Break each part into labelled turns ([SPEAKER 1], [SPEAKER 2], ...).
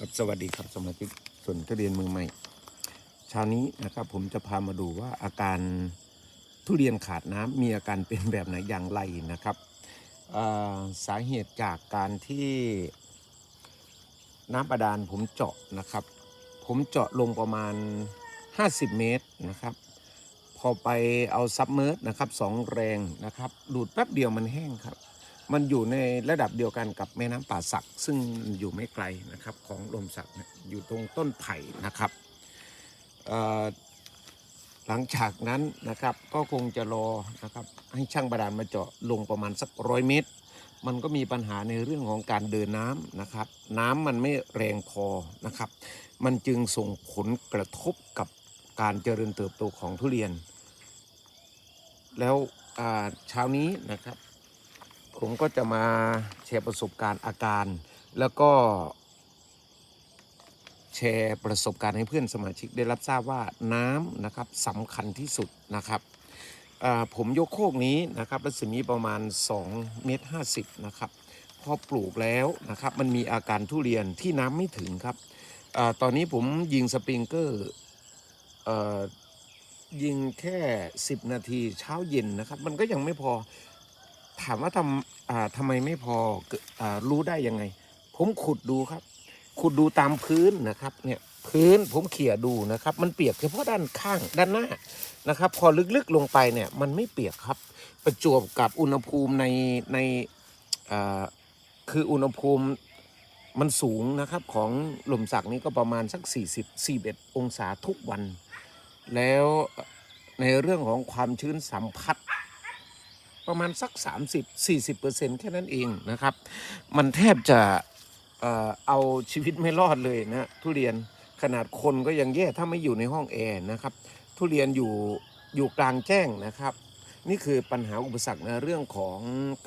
[SPEAKER 1] ครับสวัสดีครับสมาชิกส่วนทุเรียนมือใหม่เช้านี้นะครับผมจะพามาดูว่าอาการทุเรียนขาดน้ำมีอาการเป็นแบบไหนอย่างไรนะครับาสาเหตุจากการที่น้ำบาดาลผมเจาะนะครับ ผมเจาะลงประมาณ 50 เมตรนะครับ พอไปเอาซับเมอร์นะครับสองแรงนะครับดูดแป๊บเดียวมันแห้งครับ มันอยู่ในระดับเดียวกันกับแม่น้ำป่าสัก ซึ่งอยู่ไม่ไกลนะครับของลมสักอยู่ตรงต้นไผ่นะครับหลังจากนั้นนะครับก็คงจะรอนะครับให้ช่างบาดาลมาเจาะลงประมาณสักร้อยเมตร มันก็มีปัญหาในเรื่องของการเดินน้ำนะครับ น้ำมันไม่แรงพอนะครับ มันจึงส่งผลกระทบกับการเจริญเติบโตของทุเรียน แล้วเช้านี้นะครับ ผมก็จะมาแชร์ประสบการณ์อาการ แล้วก็ แชร์ประสบการณ์ให้เพื่อนสมาชิกได้รับทราบว่าน้ำนะครับสำคัญที่สุดนะครับผมยกโคกนี้นะครับรัศมีประมาณ2เมตร50นะครับพอปลูกแล้วนะครับมันมีอาการทุเรียนที่น้ำไม่ถึงครับอตอนนี้ผมยิงสปริงเกอร์ยิงแค่ 10 นาทีเช้าเย็นนะครับ มันก็ยังไม่พอ ถามว่าทำอ่าทำไมไม่พออ่ารู้ได้ยังไง ผมขุดดูครับ ขุดดูตามพื้นนะครับ เนี่ยพื้นผมเขี่ยดูนะครับ มันเปียกเฉพาะด้านข้างด้านหน้านะครับ พอลึกๆลงไปเนี่ยมันไม่เปียกครับ ประจวบกับอุณหภูมิในในอ่าคืออุณหภูมิมันสูงนะครับของหล่มสักนี้ก็ประมาณสัก 40 41 องศาทุกวัน แล้วในเรื่องของความชื้นสัมผัส ประมาณสัก 30-40%แค่นั้นเองนะครับ มันแทบจะเออเอาชีวิตไม่รอดเลยนะทุเรียนขนาดคนก็ยังแย่ถ้าไม่อยู่ในห้องแอร์นะครับ ทุเรียนอยู่อยู่กลางแจ้งนะครับ นี่คือปัญหาอุปสรรคในเรื่องของ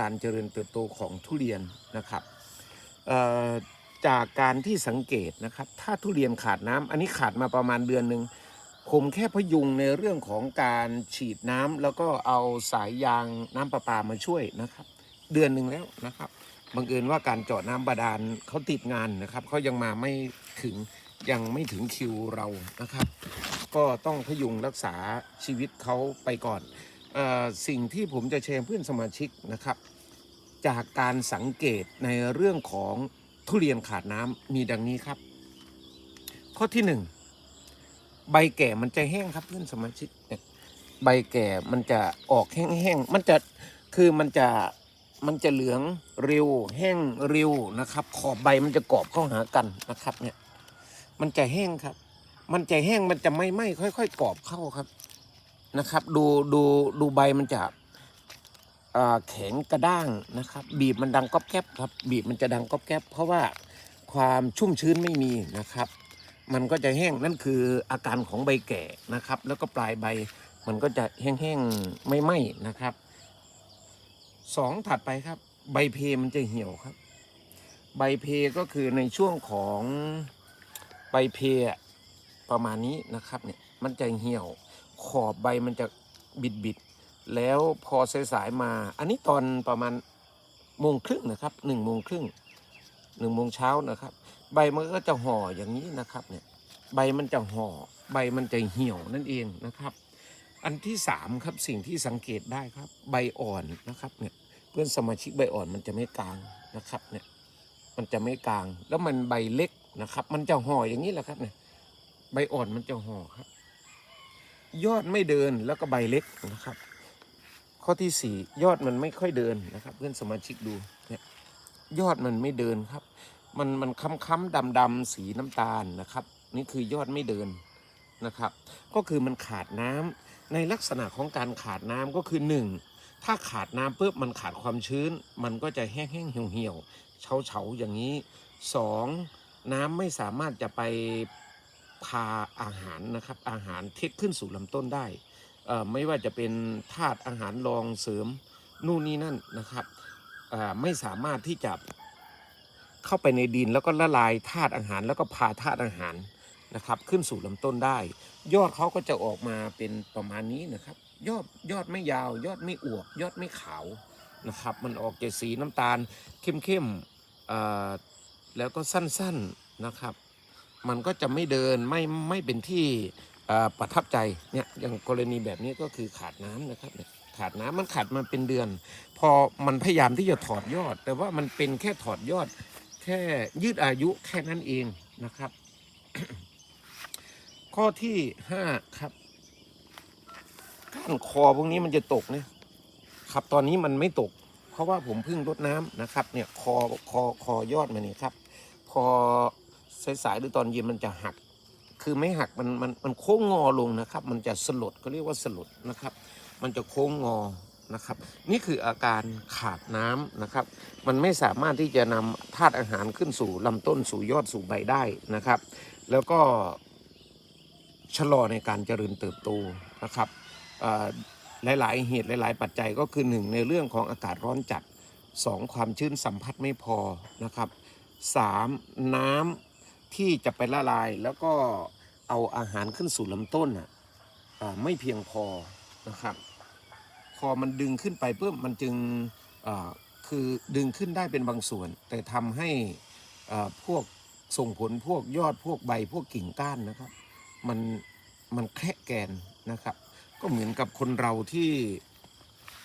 [SPEAKER 1] การเจริญเติบโตของทุเรียนนะครับจากการที่สังเกตนะครับ ถ้าทุเรียนขาดน้ำอันนี้ขาดมาประมาณเดือนหนึ่ง ผมแค่พยุงในเรื่องของการฉีดน้ำแล้วก็เอาสายยางน้ำประปามาช่วยนะครับ เดือนหนึ่งแล้วนะครับบังเอิญว่าการเจาะน้ำบาดาลเขาติดงานนะครับเขายังมาไม่ถึงยังไม่ถึงคิวเรานะครับ ก็ต้องพยุงรักษาชีวิตเขาไปก่อนออสิ่งที่ผมจะแชร์เพื่อนสมาชิกนะครับ จากการสังเกตในเรื่องของทุเรียนขาดน้ำมีดังนี้ครับ ข้อที่หนึ่ง ใบแก่มันจะแห้งครับเพื่อนสมาชิกเนี่ยใบแก่มันจะออกแห้งๆมันจะคือมันจะมันจะเหลืองเร็วแห้งเร็วนะครับ ขอบใบมันจะกรอบเข้าหากันนะครับ เนี่ย มันจะแห้งครับ มันจะแห้งมันจะไม่ไหม้ค่อย ๆกรอบเข้าครับนะครับ ดูดูดูใบมันจะอ่าแข็งกระด้างนะครับ บีบมันดังก๊อบแก๊บครับ บีบมันจะดังก๊อบแก๊บเพราะว่าความชุ่มชื้นไม่มีนะครับ มันก็จะแห้งนั่นคืออาการของใบแก่นะครับ แล้วก็ปลายใบมันก็จะแห้งๆไม่ไหม้นะครับสองถัดไปครับ ใบเพมันจะเหี่ยวครับ ใบเพก็คือในช่วงของใบเพประมาณนี้นะครับเนี่ยมันจะเหี่ยวขอบใบมันจะบิดบิดๆแล้วพอสายๆมา อันนี้ตอนประมาณโมงครึ่งนะครับหนึ่งโมงครึ่ง หนึ่งโมงเช้านะครับ ใบมันก็จะห่ออย่างนี้นะครับเนี่ยใบมันจะห่อใบมันจะเหี่ยวนั่นเองนะครับ อันที่สามครับสิ่งที่สังเกตได้ครับ ใบอ่อนนะครับเนี่ยเพื่อนสมาชิกใบอ่อนมันจะไม่กลางนะครับเนี่ยมันจะไม่กลางแล้วมันใบเล็กนะครับ มันจะห่ออย่างนี้แหละครับเนี่ยใบอ่อนมันจะห่อครับ ยอดไม่เดินแล้วก็ใบเล็กนะครับ ข้อที่สี่ยอดมันไม่ค่อยเดินนะครับ เพื่อนสมาชิกดู ยอดมันไม่เดินครับ มันมันค้ำค้ำดำดำๆสีน้ำตาลนะครับ นี่คือยอดไม่เดินนะครับ ก็คือมันขาดน้ำในลักษณะของการขาดน้ำก็คือหนึ่งถ้าขาดน้ำปุ๊บมันขาดความชื้น มันก็จะแห้งๆเหี่ยวเหี่ยวเฉาๆอย่างนี้สองน้ำไม่สามารถจะไปพาอาหารนะครับ อาหารเทคขึ้นสู่ลำต้นได้ ไม่ว่าจะเป็นธาตุอาหารรองเสริมนู่นนี่นั่นนะครับ ไม่สามารถที่จะเข้าไปในดินแล้วก็ละลายธาตุอาหาร แล้วก็พาธาตุอาหารนะครับ ขึ้นสู่ลำต้นได้ ยอดเขาก็จะออกมาเป็นประมาณนี้นะครับ ยอดยอดไม่ยาว ยอดไม่อวบยอดไม่ขาวนะครับ มันออกจากสีน้ำตาลเข้มๆเอ่อแล้วก็สั้นๆนะครับ มันก็จะไม่เดินไม่ไม่เป็นที่ประทับใจเนี่ยอย่างกรณีแบบนี้ก็คือขาดน้ำนะครับเนี่ย ขาดน้ำมันขาดมาเป็นเดือน พอมันพยายามที่จะถอดยอด แต่ว่ามันเป็นแค่ถอดยอด แค่ยืดอายุแค่นั้นเองนะครับ ข้อที่ห้าครับก้านคอพวกนี้มันจะตกเนี่ยครับตอนนี้มันไม่ตก เพราะว่าผมเพิ่งรดน้ำนะครับ เนี่ยคอคอคอยอดมันเนี่ยครับ พอสายๆหรือตอนเย็นมันจะหัก คือไม่หักมันมันมันโค้งงอลงนะครับ มันจะสลดเขาเรียกว่าสลดนะครับ มันจะโค้งงอนะครับ นี่คืออาการขาดน้ำนะครับ มันไม่สามารถที่จะนำธาตุอาหารขึ้นสู่ลำต้นสู่ยอดสู่ใบได้นะครับ แล้วก็ชะลอในการเจริญเติบโตนะครับอ่อหลาย ๆ เหตุหลาย ๆ ปัจจัยก็คือหนึ่งในเรื่องของอากาศร้อนจัดสองความชื้นสัมผัสไม่พอนะครับสามน้ำที่จะไปละลายแล้วก็เอาอาหารขึ้นสู่ลำต้นน่ะอ่าไม่เพียงพอ นะครับ พอมันดึงขึ้นไปเพิ่มมันจึงคือดึงขึ้นได้เป็นบางส่วน แต่ทำให้พวกส่งผลพวกยอดพวกใบพวกกิ่งก้านนะครับ มันมันแคระแกนนะครับ ก็เหมือนกับคนเราที่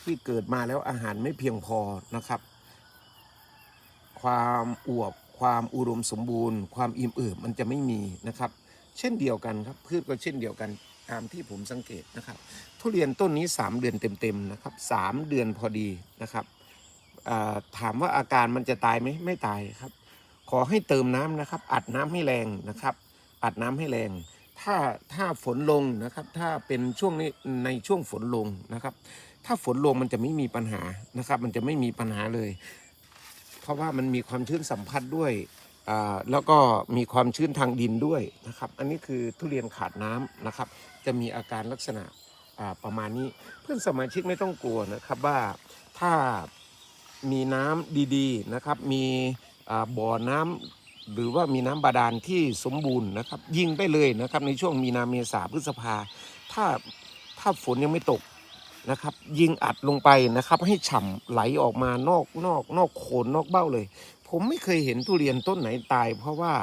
[SPEAKER 1] ที่เกิดมาแล้วอาหารไม่เพียงพอนะครับ ความอวบความอุดมสมบูรณ์ ความอิ่มเอิบมันจะไม่มีนะครับ เช่นเดียวกันครับพืชก็เช่นเดียวกัน ตามที่ผมสังเกตนะครับ ทุเรียนต้นนี้ 3 เดือนเต็มๆนะครับสามเดือนพอดีนะครับถามว่าอาการมันจะตายไหมไม่ตายครับ ขอให้เติมน้ำนะครับ อัดน้ำให้แรงนะครับ อัดน้ำให้แรง ถ้าถ้าฝนลงนะครับ ถ้าเป็นช่วงนี้ในช่วงฝนลงนะครับ ถ้าฝนลงมันจะไม่มีปัญหานะครับ มันจะไม่มีปัญหาเลย เพราะว่ามันมีความชื้นสัมผัสด้วย แล้วก็มีความชื้นทางดินด้วยนะครับ อันนี้คือทุเรียนขาดน้ำนะครับ จะมีอาการลักษณะประมาณนี้ เพื่อนสมาชิกไม่ต้องกลัวนะครับว่าถ้ามีน้ำดีๆนะครับ มีบ่อน้ำหรือว่ามีน้ำบาดาลที่สมบูรณ์นะครับ ยิงได้เลยนะครับ ในช่วงมีนาเมษาพฤษภา ถ้าถ้าฝนยังไม่ตกนะครับ ยิงอัดลงไปนะครับ ให้ฉ่ำไหลออกมานอกนอกนอกโคนนอกเบ้าเลย ผมไม่เคยเห็นทุเรียนต้นไหนตาย เพราะว่า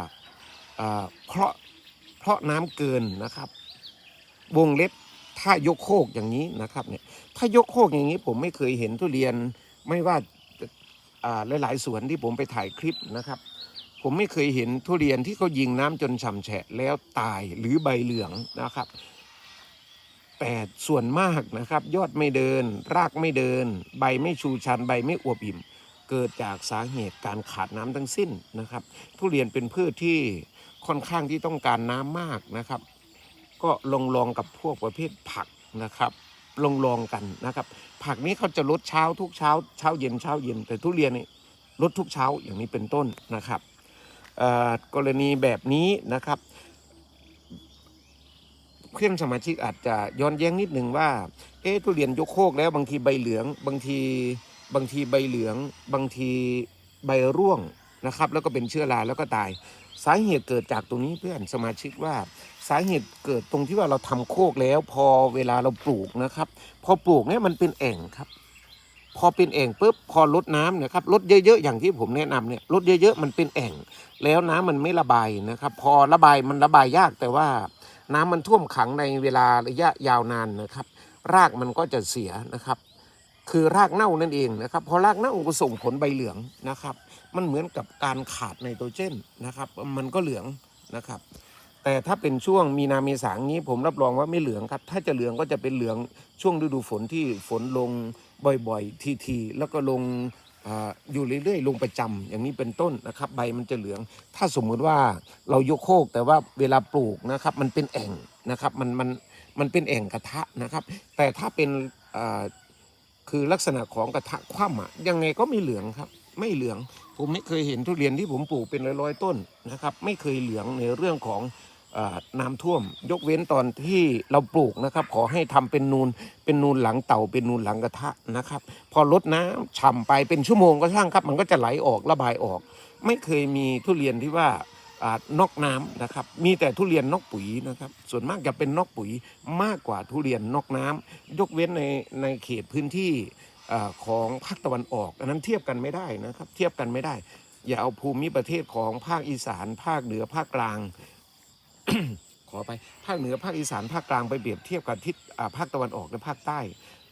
[SPEAKER 1] เพราะเพราะน้ำเกินนะครับ วงเล็บถ้ายกโคกอย่างนี้นะครับเนี่ยถ้ายกโคกอย่างนี้ผมไม่เคยเห็นทุเรียนไม่ว่าอ่าหลาย ๆ สวนที่ผมไปถ่ายคลิปนะครับ ผมไม่เคยเห็นทุเรียนที่เขายิงน้ำจนฉ่ำแฉะแล้วตายหรือใบเหลืองนะครับ แต่ส่วนมากนะครับ ยอดไม่เดิน รากไม่เดิน ใบไม่ชูชันใบไม่อวบอิ่ม เกิดจากสาเหตุการขาดน้ำทั้งสิ้นนะครับ ทุเรียนเป็นพืชที่ค่อนข้างที่ต้องการน้ำมากนะครับ ก็ลองลองกับพวกประเภทผักนะครับลองลองกันนะครับ ผักนี้เขาจะลดเช้าทุกเช้าเช้าเย็นเช้าเย็น แต่ทุเรียนนี่ลดทุกเช้าอย่างนี้เป็นต้นนะครับกรณีแบบนี้นะครับ เพื่อนสมาชิกอาจจะย้อนแย้งนิดหนึ่งว่า เอ๊ะทุเรียนยกโคกแล้วบางทีใบเหลืองบางที บางทีใบเหลือง บางทีใบร่วงนะครับ แล้วก็เป็นเชื้อราแล้วก็ตาย สาเหตุเกิดจากตรงนี้เพื่อนสมาชิกว่า สาเหตุเกิดตรงที่ว่าเราทำโคกแล้ว พอเวลาเราปลูกนะครับ พอปลูกเนี่ยมันเป็นแอ่งครับ พอเป็นแอ่งปุ๊บพอลดน้ำนะครับลดเยอะๆอย่างที่ผมแนะนำเนี่ยลดเยอะๆมันเป็นแอ่ง แล้วน้ำมันไม่ระบายนะครับ พอระบายมันระบายยากแต่ว่าน้ำมันท่วมขังในเวลาระยะยาวนานนะครับ รากมันก็จะเสียนะครับ คือรากเน่านั่นเองนะครับพอรากเน่าก็ส่งผลใบเหลืองนะครับ มันเหมือนกับการขาดไนโตรเจนนะครับ มันก็เหลืองนะครับ แต่ถ้าเป็นช่วงมีนาเมษางนี้ผมรับรองว่าไม่เหลืองครับ ถ้าจะเหลืองก็จะเป็นเหลืองช่วงฤดูฝนที่ฝนลงบ่อยๆ ทีๆ แล้วก็ลงออยู่เรื่อยๆ ลงประจำอย่างนี้เป็นต้นนะครับ ใบมันจะเหลือง ถ้าสมมุติว่าเรายกโคกแต่ว่าเวลาปลูกนะครับ มันเป็นแอ่งนะครับ มันมันมันเป็นแอ่งกระทะนะครับ แต่ถ้าเป็นอ คือลักษณะของกระทะคว่ำอะยังไงก็ไม่เหลืองครับ ไม่เหลือง ผมไม่เคยเห็นทุเรียนที่ผมปลูกเป็นร้อยๆต้นนะครับ ไม่เคยเหลืองในเรื่องของอน้ำท่วม ยกเว้นตอนที่เราปลูกนะครับ ขอให้ทำเป็นนูนเป็นนูนหลังเต่าเป็นนูนหลังกระทะนะครับ พอลดน้ำฉ่ำไปเป็นชั่วโมงก็ช่างครับ มันก็จะไหลออกระบายออก ไม่เคยมีทุเรียนที่ว่า นอกน้ำนะครับ มีแต่ทุเรียนนอกปุ๋ยนะครับ ส่วนมากจะเป็นนอกปุ๋ยมากกว่าทุเรียนนอกน้ำยกเว้นในในเขตพื้นที่ของภาคตะวันออกอันนั้นเทียบกันไม่ได้นะครับ เทียบกันไม่ได้ อย่าเอาภูมิประเทศของภาคอีสานภาคเหนือภาคกลาง ขอไปภาคเหนือภาคอีสานภาคกลางไปเปรียบเทียบกับทิศภาคตะวันออกและภาคใต้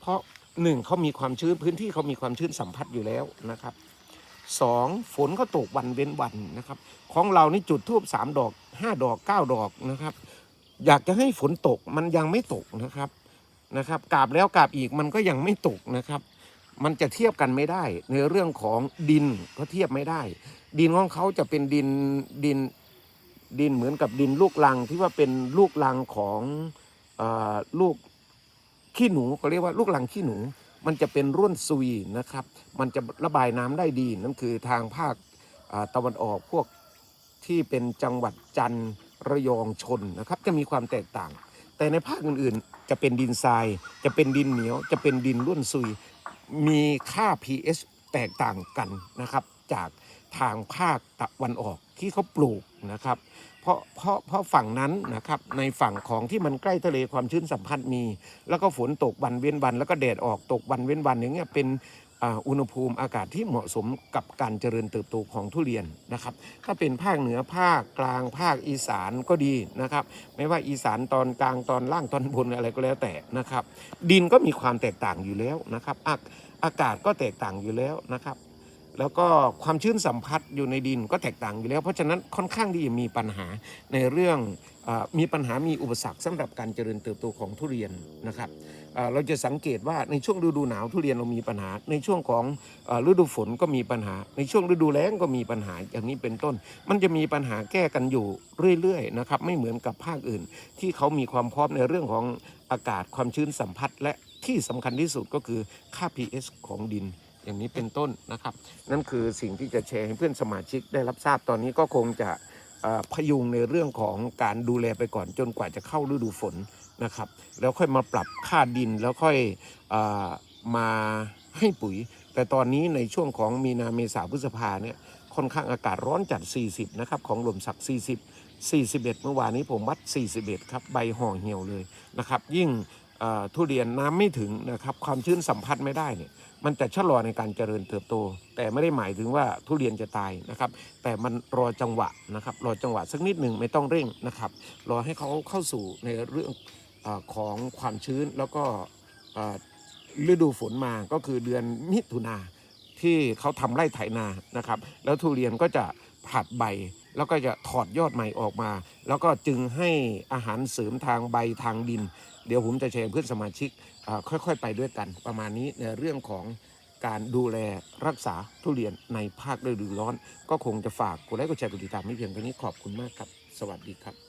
[SPEAKER 1] เพราะหนึ่งเขามีความชื้นพื้นที่เขามีความชื้นสัมผัสอยู่แล้วนะครับ สองฝนก็ตกวันเว้นวันนะครับ ของเรานี่จุดทูบสามดอกห้าดอกเก้าดอกนะครับ อยากจะให้ฝนตกมันยังไม่ตกนะครับนะครับกราบแล้วกราบอีกมันก็ยังไม่ตกนะครับ มันจะเทียบกันไม่ได้ ในเรื่องของดินก็เทียบไม่ได้ ดินของเขาจะเป็นดินดินดินเหมือนกับดินลูกลังที่ว่าเป็นลูกลังของอลูกขี้หนูก็เรียกว่าลูกลังขี้หนู มันจะเป็นร่วนซุยนะครับ มันจะระบายน้ำได้ดี นั่นคือทางภาคตะวันออกพวกที่เป็นจังหวัดจันทร์ระยองชนนะครับ จะมีความแตกต่าง แต่ในภาคอื่นๆ จะเป็นดินทราย จะเป็นดินเหนียว จะเป็นดินร่วนซุย มีค่า pH แตกต่างกันนะครับ จาก ทางภาคตะวันออกที่เขาปลูกนะครับ เพราะเพราะเพราะฝั่งนั้นนะครับในฝั่งของที่มันใกล้ทะเลความชื้นสัมพันธ์มี แล้วก็ฝนตกวันเว้นวัน แล้วก็แดดออกตกวันเว้นวันอย่างเงี้ยเป็นอุณหภูมิอากาศที่เหมาะสมกับการเจริญเติบโตของทุเรียนนะครับ ถ้าเป็นภาคเหนือภาคกลางภาคอีสานก็ดีนะครับ ไม่ว่าอีสานตอนกลางตอนล่างตอนบนอะไรก็แล้วแต่นะครับ ดินก็มีความแตกต่างอยู่แล้วนะครับ อากาศก็แตกต่างอยู่แล้วนะครับ แล้วก็ความชื้นสัมผัสอยู่ในดินก็แตกต่างอยู่แล้ว เพราะฉะนั้นค่อนข้างที่จะมีปัญหาในเรื่องอมีปัญหามีอุปสรรคสำหรับการเจริญเติบโตของทุเรียนนะครับเราจะสังเกตว่าในช่วงฤดูหนาวทุเรียนเรามีปัญหา ในช่วงของฤดูฝนก็มีปัญหา ในช่วงฤดูแล้งก็มีปัญหาอย่างนี้เป็นต้น มันจะมีปัญหาแก้กันอยู่เรื่อยๆนะครับไม่เหมือนกับภาคอื่น ที่เขามีความพร้อมในเรื่องของอากาศความชื้นสัมผัสและที่สำคัญที่สุดก็คือค่า pH ของดิน อย่างนี้เป็นต้นนะครับ นั่นคือสิ่งที่จะแชร์ให้เพื่อนสมาชิกได้รับทราบตอนนี้ก็คงจะพยุงในเรื่องของการดูแลไปก่อนจนกว่าจะเข้าฤดูฝนนะครับ แล้วค่อยมาปรับค่าดินแล้วค่อยอมาให้ปุ๋ย แต่ตอนนี้ในช่วงของมีนาเมษาพฤษภาเนี่ยค่อนข้างอากาศร้อนจัด 40 นะครับ ของลมสัก40 41 เมื่อวานนี้ผมวัด 41 ครับ ใบห่อเหี่ยวเลยนะครับ ยิ่งทุเรียนน้ำไม่ถึงนะครับ ความชื้นสัมผัสไม่ได้เนี่ย มันจะชะลอในการเจริญเติบโต แต่ไม่ได้หมายถึงว่าทุเรียนจะตายนะครับ แต่มันรอจังหวะนะครับ รอจังหวะสักนิดหนึ่งไม่ต้องเร่งนะครับ รอให้เขาเข้าสู่ในเรื่องอของความชื้นแล้วก็ฤดูฝนมาก็คือเดือนมิถุนาที่เขาทำไร่ไถนานะครับ แล้วทุเรียนก็จะผลัดใบ แล้วก็จะถอดยอดใหม่ออกมา แล้วก็จึงให้อาหารเสริมทางใบทางดิน เดี๋ยวผมจะแชร์เพื่อนสมาชิกค่อยๆ ไปด้วยกัน ประมาณนี้ในเรื่องของการดูแลรักษาทุเรียนในภาคฤดูร้อน ก็คงจะฝากกดไลค์กดแชร์กดติดตามไม่เพียงเท่านี้ขอบคุณมากครับ สวัสดีครับ